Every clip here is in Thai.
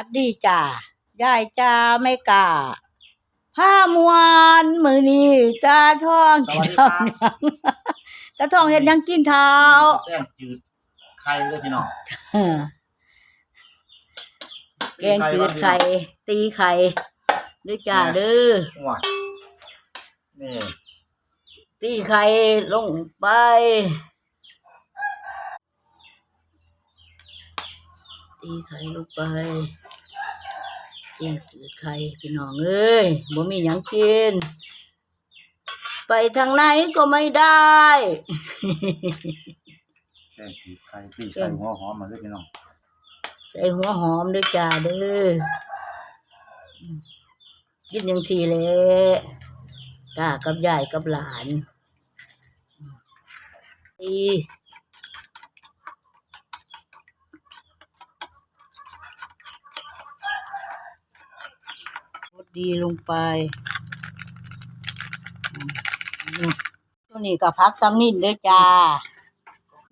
วัดดีจ้ายายจ้าไม่กล้าผ้ามวนมือนี้ตาทองสวัสดีครับกินข้าวหยังตาทองเห็นยังกินเท้าแจ้งจืดไข่เลยพี่น้องเออแกงจืดไข่ตีไข่ด้วยจ้าเด้อหัวนี่ตีไข่ลงไปตีไข่ลงไป แกงจืดไข่พี่น้องเอ้ยบ่มีหยังกิน ไปทางไหนก็ไม่ได้แจ้งจืดไข่สี่ไข่หัวหอมมาเลยพี่น้องใส่หัวหอมด้วยจ้าเด้อกินยังทีเลยตากับยายกับหลานดี รสดีลงไปอืมตัวนี้ก็พักตำนินด้วยจ้า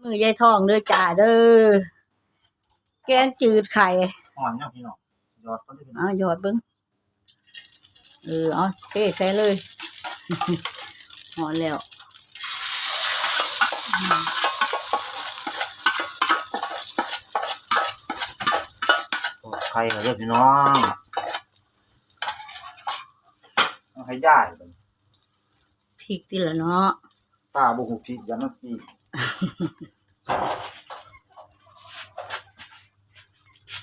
มือยายทองด้วยจ้าเด้อ แกงจืดไข่หอนเนี่ยพี่น้องยอดก็เลยพี่น้องเอาหยอดเบิ้งเออเอาเทใส่เลยหอนแล้วโอ้ไข่เลยเด้อพี่น้องเอา ให้ย่ายเลยพริกติละเนาะตาบุกพริกยันน้ำจี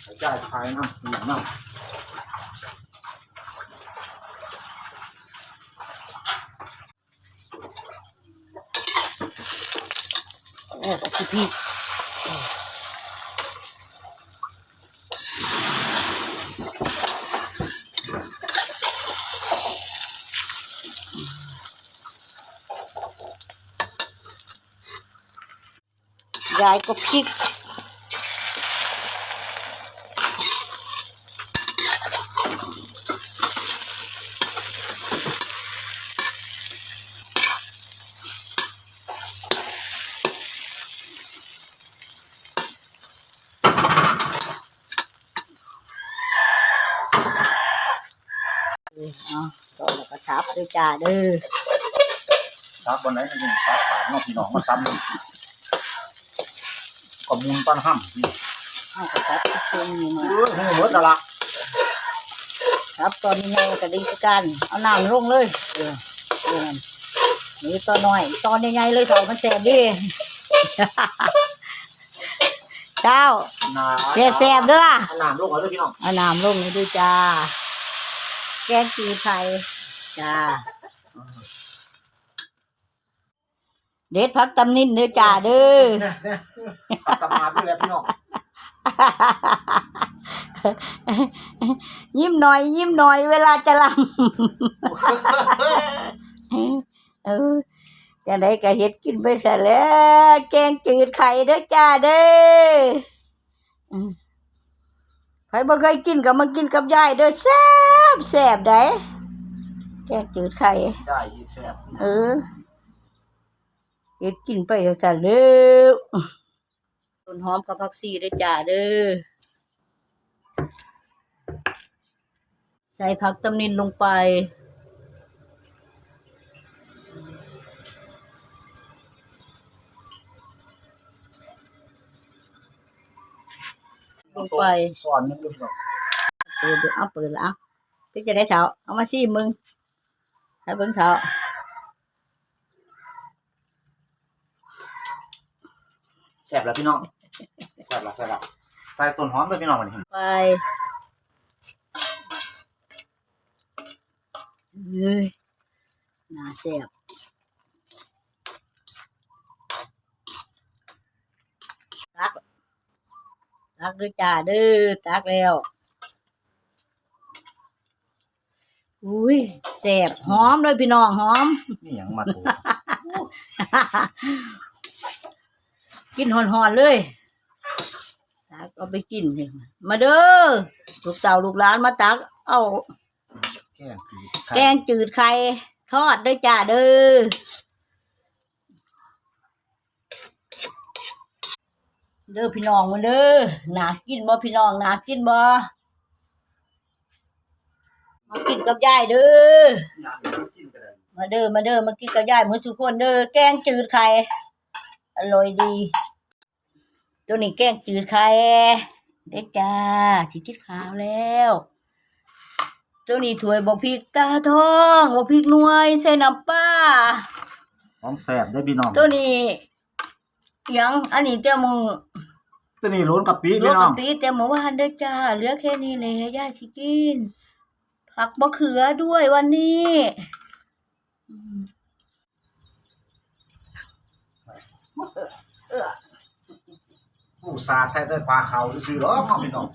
ให้ย่ายไข่น้ำจีน้ำโอ้ก็คือพริก ยายก็พริกเออเอาต่อแล้วก็ทับด้วยจ้าเด้อ ซับบนไหนมันยังซับขาดเน้องพี่น้องมาซ้ำ เลยก็มุนปั้นห้ำนี่เอากระทับที่ตรงนี้มาเออให้หมดและละครับตอนนี้ไงก็ดีคือกันเอาน้ำลงเลยเออเออนี่ตัวน้อย ตอนใหญ่ๆเลยเถามันแสบดิ เจ้านาแสบแสบๆเด้อเอาน้ำลงเอาเลยพี่น้อง เอาน้ำลงนี่ด้วยจ้า แกงจีไข่จ้า เด็ดพักตำนินเด้อจ้าเด้อเนี่ยเนี่ยเอากลับมาด้วยแล้วพี่น้องยิ้มหน่อย ยิ้มหน่อย เวลาจะลำเออจะได้ก็เฮ็ดกินไปซะแล้วแกงจืดไข่เด้อจ้าเด้ออืมใครบ่เคยกินก็มากินกับยายเด้อแซ่บแซ่บได้แกงจืดไข่ ได้อีกแซ่บ เออ เฮ็ดกินไปซะแล้วต้นหอมกับผักชีเด้อจ้าเด้อใส่ผักตำนินลงไป ลงไปสอนนึงด้วยพี่น้องเปิดดูเอาเปิดแล้วพี่จะได้เช้าเอามาชิมมึงให้เบิ่งเช้า แซ่บแล้วพี่น้องแซ่บแล้วแซ่บแล้วใส่ต้นหอมด้วยพี่น้องมันเห็นไปเฮ้ยน่าแซ่บตักตักด้วยจ้าเด้อตักแล้วอุ้ยแซ่บหอมเลยพี่น้องหอมนี่หยังมาโถ กินหอนๆเลยตักเอาไปกินเลยมาเด้อลูกเต่าลูกหลานมาตัก เอาแกงจืดไข่แกงจืดไข่ทอดด้วยจ้าเด้อเด้อพี่น้องมาเด้อน่ากินบ่พี่น้องน่ากินบ่มากินกับยายเด้ออยากให้กินกันเลยมาเด้อมาเด้อมากินกับยายมื้อสุกคนเด้อแกงจืดไข่ อร่อยดี ตัวนี้แกงจืดไข่เด้อจ้าสิกินข้าวแล้ว ตัวนี้ถ้วยบ่พริกตาทองบ่พริกหน่วยใส่น้ำปลาของแสบได้พี่น้อง ตัวนี้หยังอันนี้เตี้ยมือตัวนี้ล้นกับปีรพี่ถน้กัอบงปีเตี้ยมือวานเด้อจ้าเหลือแค่นี้เลยยายสิกินผักมะเขือด้วยวันนี้อืมเออ ผู้ สาดใช้ใช้ปลาเขาซื้อหรอพ่อพี่น้อง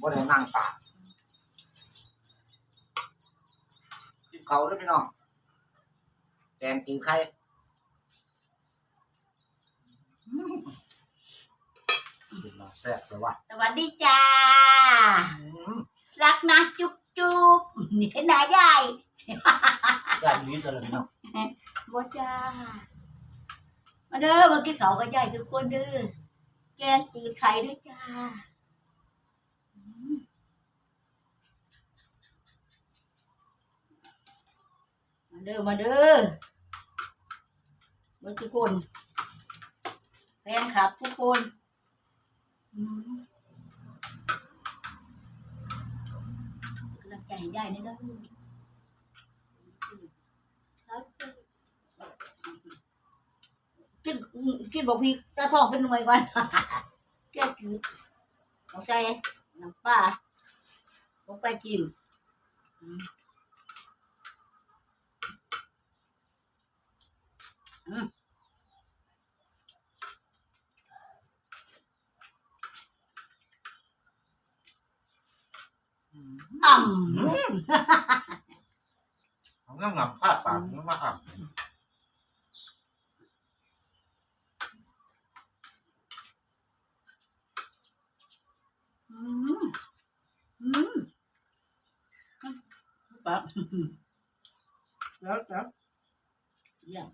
บ่ได้นั่งปากกินเขาด้วยพี่น้องแกงกินไข่อืมกินมาแซ่บเลยว่ะสวัสดีจ้าอืมรักนะจุ๊บจุ๊บนี่นายยาย แซ่บนี้เลยพี่น้องบ่จ้า มาเด้อมากินข้าวกับยายทุกคนเด้อแกงจืดไข่ด้วยจ้ามาเด้อมาเด้อมาทุกคนแฟนคลับทุกคนอืมกำลังใจให้ยายนี่นะ กิน กินบอกพี่ตาทองเป็นหน่วยก่อน แก้คือเอาใจน้ำปลาลงไปจิ้มอืมอืมอ่ำเอางั้นงับข้าปากมันมาอ่ำ อืมอืมปั๊บ แล้วแล้วยัง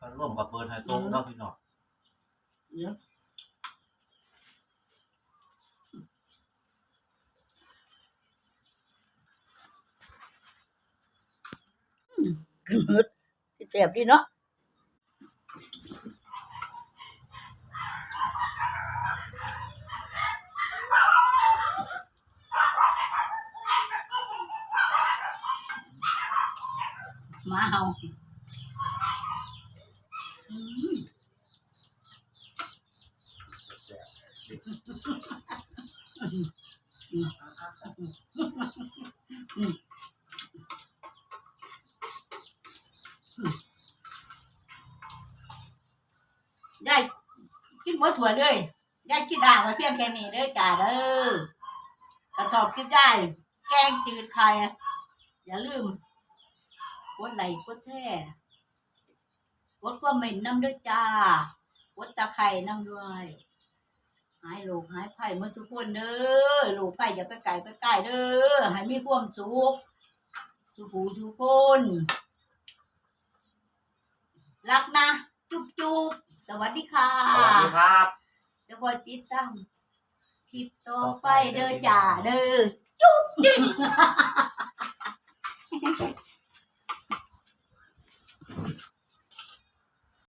ก็ร่วมกับเบิร์นไฮโต้เนาะพี่น้องเดี๋ยวอืมกึดเจ็บดีเนาะ หมาเห่าอืมยายกินหมดถั่วเลยยายกินด่างไว้เพียงแค่นี้เด้อจ้าเด้อกระสอบคิดได้ แกงจืดไข่อย่าลืม กดไลค์กดแชร์กดความเหม็นน้ำด้วยจ้ากดตะไคร่น้ำด้วยหายโรคหายไผ่เมื่อทุกคนเด้อโรคไผ่อย่าไปไก่ไปใกล้เด้อให้มีความสุขสุขหูสุขคนรักนะ จุ๊บจุ๊บสวัสดีค่ะสวัสดีครับจะคอยติดตามคลิปต่อไปเด้อจ่าเด้อจุ๊บจุ๊บ